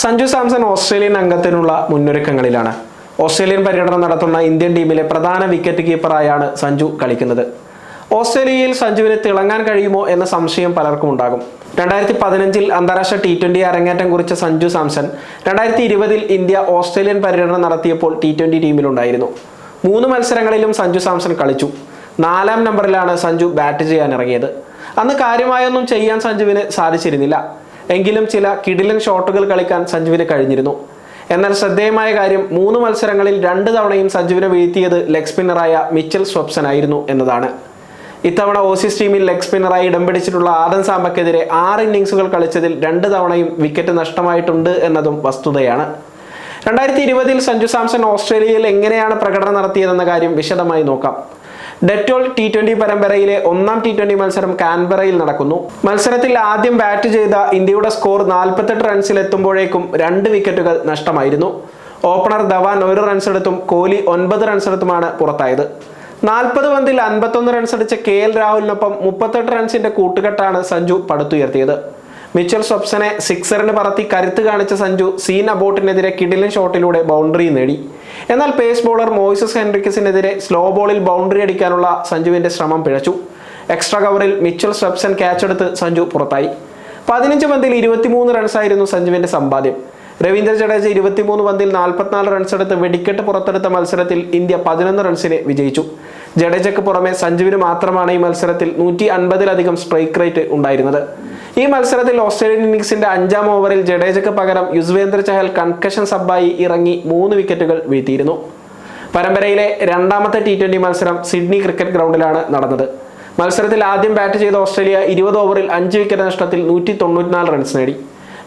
Sanju Samson Australian അംഗത്തിനുള്ള മുന്നൊരുക്കങ്ങളിലാണ്. Australian പര്യടനം നടത്തുന്ന ഇന്ത്യൻ ടീമിലെ പ്രധാന വിക്കറ്റ് കീപ്പറായാണ് സഞ്ജു കളിക്കുന്നത്. ഓസ്ട്രേലിയയിൽ സഞ്ജുവിന് തിളങ്ങാൻ കഴിയുമോ എന്ന സംശയം പലർക്കും ഉണ്ടാകും. രണ്ടായിരത്തി പതിനഞ്ചിൽ അന്താരാഷ്ട്ര ടി ട്വന്റി അരങ്ങേറ്റം കുറിച്ച സഞ്ജു സാംസൺ രണ്ടായിരത്തി ഇരുപതിൽ ഇന്ത്യ ഓസ്ട്രേലിയൻ പര്യടനം നടത്തിയപ്പോൾ ടി ട്വന്റി ടീമിലുണ്ടായിരുന്നു. മൂന്ന് മത്സരങ്ങളിലും സഞ്ജു സാംസൺ കളിച്ചു. നാലാം നമ്പറിലാണ് സഞ്ജു ബാറ്റ് ചെയ്യാൻ ഇറങ്ങിയത് അന്ന് കാര്യമായൊന്നും ചെയ്യാൻ സഞ്ജുവിന് സാധിച്ചിരുന്നില്ല. എങ്കിലും ചില കിടിലൻ ഷോട്ടുകൾ കളിക്കാൻ സഞ്ജുവിന് കഴിഞ്ഞിരുന്നു. എന്നാൽ ശ്രദ്ധേയമായ കാര്യം മൂന്ന് മത്സരങ്ങളിൽ രണ്ട് തവണയും സഞ്ജുവിനെ വീഴ്ത്തിയത് ലെഗ് സ്പിന്നറായ മിച്ചൽ സ്വപ്സൻ ആയിരുന്നു എന്നതാണ്. ഇത്തവണ ഓസീസ് ടീമിൽ ലെഗ് സ്പിന്നറായി ഇടം പിടിച്ചിട്ടുള്ള ആദം സാമ്പക്കെതിരെ ആറ് ഇന്നിങ്സുകൾ കളിച്ചതിൽ രണ്ട് തവണയും വിക്കറ്റ് നഷ്ടമായിട്ടുണ്ട് എന്നതും വസ്തുതയാണ്. രണ്ടായിരത്തി ഇരുപതിൽ സഞ്ജു സാംസൺ ഓസ്ട്രേലിയയിൽ എങ്ങനെയാണ് പ്രകടനം നടത്തിയതെന്ന കാര്യം വിശദമായി നോക്കാം. ഡെറ്റോൾ ടി ട്വന്റി പരമ്പരയിലെ ഒന്നാം ടി ട്വന്റി മത്സരം കാൻബറയിൽ നടക്കുന്നു. മത്സരത്തിൽ ആദ്യം ബാറ്റ് ചെയ്ത ഇന്ത്യയുടെ സ്കോർ നാൽപ്പത്തെട്ട് റൺസിൽ എത്തുമ്പോഴേക്കും രണ്ട് വിക്കറ്റുകൾ നഷ്ടമായിരുന്നു. ഓപ്പണർ ധവാൻ ഒരു റൺസ് എടുത്തും കോഹ്ലി ഒൻപത് റൺസ് എടുത്തുമാണ് പുറത്തായത്. നാൽപ്പത് പന്തിൽ അൻപത്തൊന്ന് റൺസ് അടിച്ച കെ എൽ രാഹുലിനൊപ്പം മുപ്പത്തെട്ട് റൺസിന്റെ കൂട്ടുകെട്ടാണ് സഞ്ജു പടുത്തുയർത്തിയത്. മിച്ചൽ സ്വപ്സനെ സിക്സറിന് പറത്തി കരുത്ത് കാണിച്ച സഞ്ജു സീൻ അബോട്ടിനെതിരെ കിടിലൻ ഷോട്ടിലൂടെ ബൗണ്ടറി നേടി. എന്നാൽ പേസ് ബോളർ മോയിസസ് ഹെൻറിക്കസിനെതിരെ സ്ലോ ബോളിൽ ബൗണ്ടറി അടിക്കാനുള്ള സഞ്ജുവിന്റെ ശ്രമം പിഴച്ചു. എക്സ്ട്രാ കവറിൽ മിച്ചൽ സ്വപ്സൻ ക്യാച്ച് എടുത്ത് സഞ്ജു പുറത്തായി. പതിനഞ്ച് പന്തിൽ ഇരുപത്തിമൂന്ന് റൺസായിരുന്നു സഞ്ജുവിന്റെ സമ്പാദ്യം. രവീന്ദ്ര ജഡേജ ഇരുപത്തിമൂന്ന് പന്തിൽ നാൽപ്പത്തിനാല് റൺസ് എടുത്ത് വെടിക്കെട്ട് പുറത്തെടുത്ത മത്സരത്തിൽ ഇന്ത്യ പതിനൊന്ന് റൺസിന് വിജയിച്ചു. ജഡേജയ്ക്ക് പുറമെ സഞ്ജുവിന് മാത്രമാണ് ഈ മത്സരത്തിൽ നൂറ്റി അൻപതിലധികം സ്ട്രൈക്ക് റേറ്റ് ഉണ്ടായിരുന്നത്. ഈ മത്സരത്തിൽ ഓസ്ട്രേലിയൻ ഇന്നിംഗ്സിന്റെ അഞ്ചാം ഓവറിൽ ജഡേജയ്ക്ക് പകരം യുസ്വേന്ദ്ര ചഹൽ കൺകഷൻ സബ്ബായി ഇറങ്ങി മൂന്ന് വിക്കറ്റുകൾ വീഴ്ത്തിയിരുന്നു. പരമ്പരയിലെ രണ്ടാമത്തെ ടി ട്വന്റി മത്സരം സിഡ്നി ക്രിക്കറ്റ് ഗ്രൗണ്ടിലാണ് നടന്നത്. മത്സരത്തിൽ ആദ്യം ബാറ്റ് ചെയ്ത ഓസ്ട്രേലിയ ഇരുപത് ഓവറിൽ അഞ്ച് വിക്കറ്റ് നഷ്ടത്തിൽ നൂറ്റി തൊണ്ണൂറ്റിനാല് റൺസ് നേടി.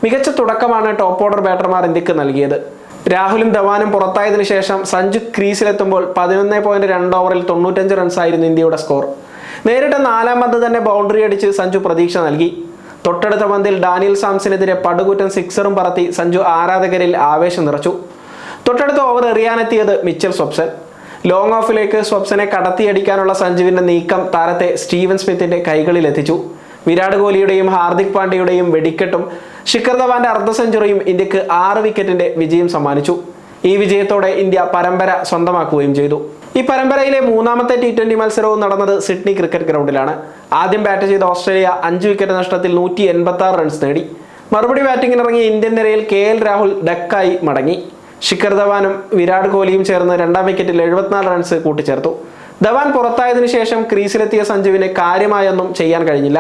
മികച്ച തുടക്കമാണ് ടോപ്പ് ഓർഡർ ബാറ്റർമാർ ഇന്ത്യയ്ക്ക് നൽകിയത്. രാഹുലും ധവാനും പുറത്തായതിനു ശേഷം സഞ്ജു ക്രീസിലെത്തുമ്പോൾ പതിനൊന്ന് പോയിന്റ് രണ്ട് ഓവറിൽ തൊണ്ണൂറ്റഞ്ച് റൺസായിരുന്നു ഇന്ത്യയുടെ സ്കോർ നേരിട്ട് നാലാം പന്ത് തന്നെ ബൗണ്ടറി അടിച്ച് സഞ്ജു പ്രതീക്ഷ നൽകി. തൊട്ടടുത്ത പന്തിൽ ഡാനിയൽ സാംസിനെതിരെ പടുകൂറ്റൻ സിക്സറും പറത്തി സഞ്ജു ആരാധകരിൽ ആവേശം നിറച്ചു. തൊട്ടടുത്ത ഓവർ എറിയാനെത്തിയത് മിച്ചൽ സ്വപ്സൻ ലോങ് ഓഫിലേക്ക് സ്വപ്സനെ കടത്തിയടിക്കാനുള്ള സഞ്ജുവിന്റെ നീക്കം താരത്തെ സ്റ്റീവൻ സ്മിത്തിന്റെ കൈകളിൽ എത്തിച്ചു വിരാട് കോഹ്ലിയുടെയും ഹാർദിക് പാണ്ഡ്യയുടെയും വെടിക്കെട്ടും ശിഖർ ധവാന്റെ അർദ്ധ സെഞ്ചുറിയും ഇന്ത്യയ്ക്ക് ആറ് വിക്കറ്റിന്റെ വിജയം സമ്മാനിച്ചു. ഈ വിജയത്തോടെ ഇന്ത്യ പരമ്പര സ്വന്തമാക്കുകയും ചെയ്തു. ഈ പരമ്പരയിലെ മൂന്നാമത്തെ ടി ട്വന്റി മത്സരവും നടന്നത് സിഡ്നി ക്രിക്കറ്റ് ഗ്രൗണ്ടിലാണ്. ആദ്യം ബാറ്റ് ചെയ്ത ഓസ്ട്രേലിയ അഞ്ച് വിക്കറ്റ് നഷ്ടത്തിൽ നൂറ്റി എൺപത്തി ആറ് റൺസ് നേടി മറുപടി ബാറ്റിംഗിനിറങ്ങിയ ഇന്ത്യൻ നിരയിൽ കെ എൽ രാഹുൽ ഡക്കായി മടങ്ങി. ശിഖർ ധവാനും വിരാട് കോഹ്ലിയും ചേർന്ന് രണ്ടാം വിക്കറ്റിൽ എഴുപത്തിനാല് റൺസ് കൂട്ടിച്ചേർത്തു. ധവാൻ പുറത്തായതിനു ശേഷം ക്രീസിലെത്തിയ സഞ്ജുവിന് കാര്യമായൊന്നും ചെയ്യാൻ കഴിഞ്ഞില്ല.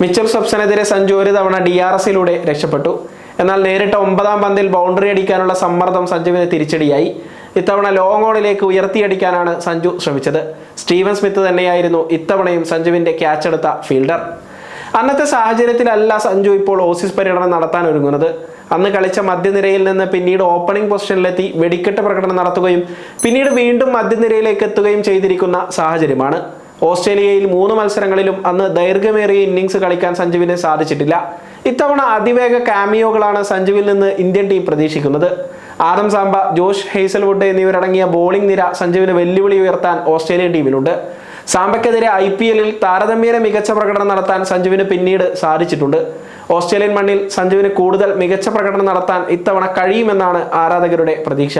മിച്ചൽ സബ്സനെതിരെ സഞ്ജു ഒരു തവണ ഡി ആർ എസിലൂടെ രക്ഷപ്പെട്ടു. എന്നാൽ നേരിട്ട ഒമ്പതാം പന്തിൽ ബൗണ്ടറി അടിക്കാനുള്ള സമ്മർദ്ദം സഞ്ജുവിന് തിരിച്ചടിയായി. ഇത്തവണ ലോങ് ഓണിലേക്ക് ഉയർത്തിയടിക്കാനാണ് സഞ്ജു ശ്രമിച്ചത്. സ്റ്റീവൻ സ്മിത്ത് തന്നെയായിരുന്നു ഇത്തവണയും സഞ്ജുവിന്റെ ക്യാച്ച് എടുത്ത ഫീൽഡർ അന്നത്തെ സാഹചര്യത്തിലല്ല സഞ്ജു ഇപ്പോൾ ഓസീസ് പര്യടനം നടത്താൻ ഒരുങ്ങുന്നത്. അന്ന് കളിച്ച മധ്യനിരയിൽ നിന്ന് പിന്നീട് ഓപ്പണിംഗ് പൊസിഷനിലെത്തി വെടിക്കെട്ട് പ്രകടനം നടത്തുകയും പിന്നീട് വീണ്ടും മധ്യനിരയിലേക്ക് എത്തുകയും ചെയ്തിരിക്കുന്ന സാഹചര്യമാണ്. ഓസ്ട്രേലിയയിൽ മൂന്ന് മത്സരങ്ങളിലും അന്ന് ദൈർഘ്യമേറിയ ഇന്നിങ്സ് കളിക്കാൻ സഞ്ജുവിന് സാധിച്ചിട്ടില്ല. ഇത്തവണ അതിവേഗ കാമിയോകളാണ് സഞ്ജുവിൽ നിന്ന് ഇന്ത്യൻ ടീം പ്രതീക്ഷിക്കുന്നത്. ആദം സാംബ ജോഷ് ഹെയ്സൽവുഡ് എന്നിവരടങ്ങിയ ബോളിംഗ് നിര സഞ്ജുവിന് വെല്ലുവിളി ഉയർത്താൻ ഓസ്ട്രേലിയൻ ടീമിലുണ്ട്. സാമ്പക്കെതിരെ ഐ പി എല്ലിൽ താരതമ്യേന മികച്ച പ്രകടനം നടത്താൻ സഞ്ജുവിന് പിന്നീട് സാധിച്ചിട്ടുണ്ട്. ഓസ്ട്രേലിയൻ മണ്ണിൽ സഞ്ജുവിന് കൂടുതൽ മികച്ച പ്രകടനം നടത്താൻ ഇത്തവണ കഴിയുമെന്നാണ് ആരാധകരുടെ പ്രതീക്ഷ.